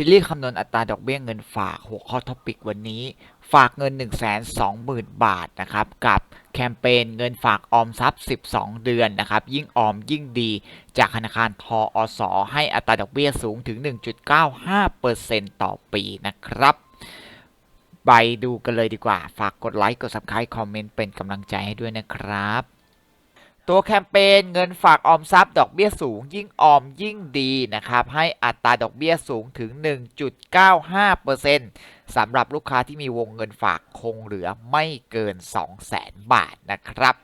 ซีรีส์คำนวณอัตราดอกเบี้ยเงินฝาก หัวข้อท็อปิกวันนี้ ฝากเงิน 1 2 0 0 0 0 บาทนะครับ กับแคมเปญเงินฝากออมทรัพย์ 12 เดือนนะครับ ยิ่งออมยิ่งดี จากธนาคารทออสอให้อัตราดอกเบี้ยสูงถึง 1.95%ต่อปีนะครับ ไปดูกันเลยดีกว่า ฝากกดไลค์ กด subscribe คอมเมนต์เป็นกำลังใจให้ด้วยนะครับ ตัวแคมเปญเงินฝากออมทรัพย์ดอกเบี้ยสูงยิ่งออมยิ่งดีนะครับ ให้อัตราดอกเบี้ยสูงถึง 1.95%สำหรับลูกค้าที่มีวงเงินฝากคงเหลือไม่เกิน 200,000 บาทนะครับ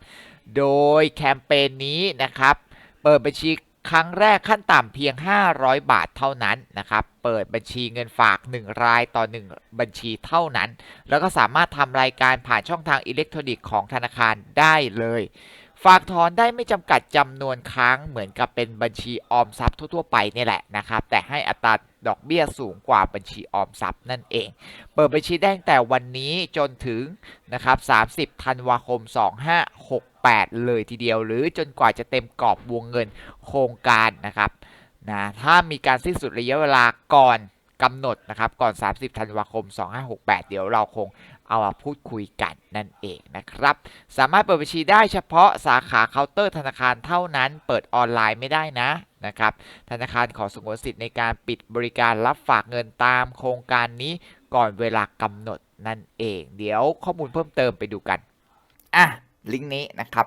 โดยแคมเปญนี้นะครับ เปิดบัญชีครั้งแรกขั้นต่ำเพียง 500 บาทเท่านั้นนะครับ เปิดบัญชีเงินฝาก 1 รายต่อ 1 บัญชีเท่านั้น แล้วก็สามารถทำรายการผ่านช่องทางอิเล็กทรอนิกส์ของธนาคารได้เลย ฝากถอนได้ไม่จำกัดจำนวนครั้งเหมือนกับเป็นบัญชีออมทรัพย์ทั่ว ๆ ไปนี่แหละนะครับ แต่ให้อัตราดอกเบี้ยสูงกว่าบัญชีออมทรัพย์นั่นเอง เปิดบัญชีได้ตั้งแต่วันนี้จนถึงนะครับ 30 ธันวาคม 2568 เลยทีเดียว หรือจนกว่าจะเต็มกรอบวงเงินโครงการนะครับนะถ้ามีการสิ้นสุดระยะเวลาก่อน กำหนดนะครับก่อน 30 ธันวาคม 2568 เดี๋ยวเราคงเอามาพูดคุยกันนั่นเองนะครับ สามารถเปิดบัญชีได้เฉพาะสาขาเคาน์เตอร์ธนาคารเท่านั้น เปิดออนไลน์ไม่ได้นะนะครับ ธนาคารขอสงวนสิทธิ์ในการปิดบริการรับฝากเงินตามโครงการนี้ก่อนเวลากำหนดนั่นเอง เดี๋ยวข้อมูลเพิ่มเติมไปดูกัน อะ ลิงก์นี้นะครับ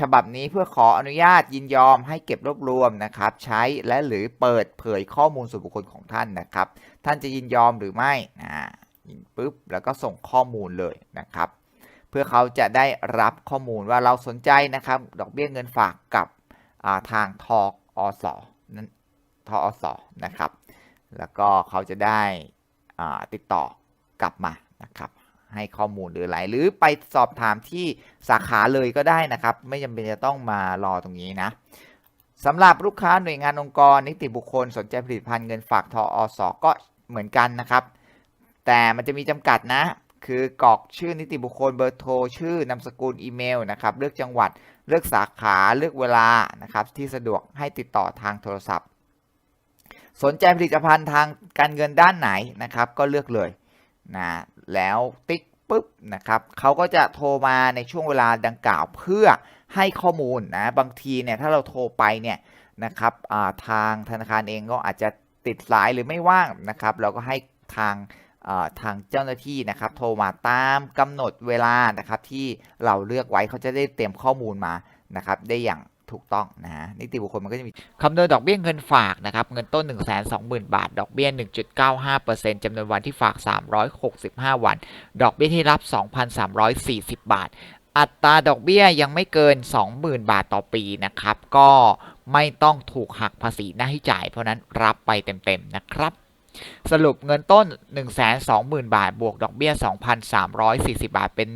ฉบับนี้เพื่อขออนุญาตยินยอมให้เก็บรวบรวมนะครับ ใช้และหรือเปิดเผยข้อมูลส่วนบุคคลของท่านนะครับ ท่านจะยินยอมหรือไม่นะปุ๊บแล้วก็ส่งข้อมูลเลยนะครับ เพื่อเขาจะได้รับข้อมูลว่าเราสนใจนะครับ ดอกเบี้ยเงินฝากกับทางทออสนั้นทออสนะครับ แล้วก็เขาจะได้ติดต่อกลับมานะครับ ให้ข้อมูลหรืออะไรหรือไปสอบถามที่สาขาเลยก็ได้นะครับ ไม่จำเป็นจะต้องมารอตรงนี้นะสำหรับลูกค้าหน่วยงานองค์กร นิติบุคคลสนใจผลิตภัณฑ์เงินฝากทออสก็เหมือนกันนะครับ แต่มันจะมีจำกัดนะ คือกรอกชื่อนิติบุคคลเบอร์โทรชื่อนามสกุลอีเมลนะครับเลือกจังหวัดเลือกสาขาเลือกเวลานะครับที่สะดวกให้ติดต่อทางโทรศัพท์ สนใจผลิตภัณฑ์ทางการเงินด้านไหนนะครับ ก็เลือกเลย นะแล้วติ๊กปุ๊บนะครับเขาก็จะโทรมาในช่วงเวลาดังกล่าวเพื่อให้ข้อมูลนะบางทีเนี่ยถ้าเราโทรไปเนี่ยนะครับทางธนาคารเองก็อาจจะติดสายหรือไม่ว่างนะครับเราก็ให้ทางทางเจ้าหน้าที่นะครับโทรมาตามกำหนดเวลานะครับที่เราเลือกไว้เขาจะได้เตรียมข้อมูลมานะครับได้อย่าง ถูกต้องนะฮะนิติบุคคลมันก็จะมีคำนวณดอกเบี้ยเงินฝากนะครับ เงินต้น 1 2 0 0 0 0 บาท ดอกเบี้ย 1.95%จำนวนวันที่ฝาก 365 วัน ดอกเบี้ยที่รับ 2,340 บาท อัตราดอกเบี้ยยังไม่เกิน 20,000 บาทต่อปีนะครับ ก็ไม่ต้องถูกหักภาษีหน้าที่จ่าย เพราะนั้นรับไปเต็มๆนะครับสรุปเงินต้น 120,000 บาท บวกดอกเบี้ย 2,340 บาท เป็น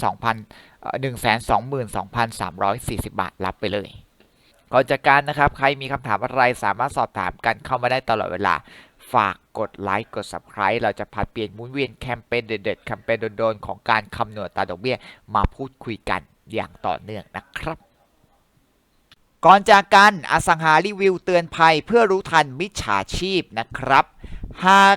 1,2,000 122,340 บาทรับไปเลยก่อนจากการนะครับ ใครมีคำถามอะไรสามารถสอบถามกันเข้ามาได้ตลอดเวลา ฝากกดไลค์กด Subscribe เราจะผัดเปลี่ยนมุนเวียนแคมเปญเด็ดๆแคมเปญโดนๆของการคำนวณตาดอกเบี้ยมาพูดคุยกันอย่างต่อเนื่องนะครับ ก่อนจากกันอสังหารีวิวเตือนภัยเพื่อรู้ทันมิจฉาชีพนะครับ หาก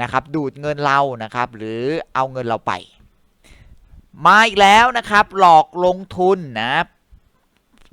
นะครับดูดเงินเรานะครับหรือเอาเงินเราไป มาอีกแล้วนะครับหลอกลงทุนนะ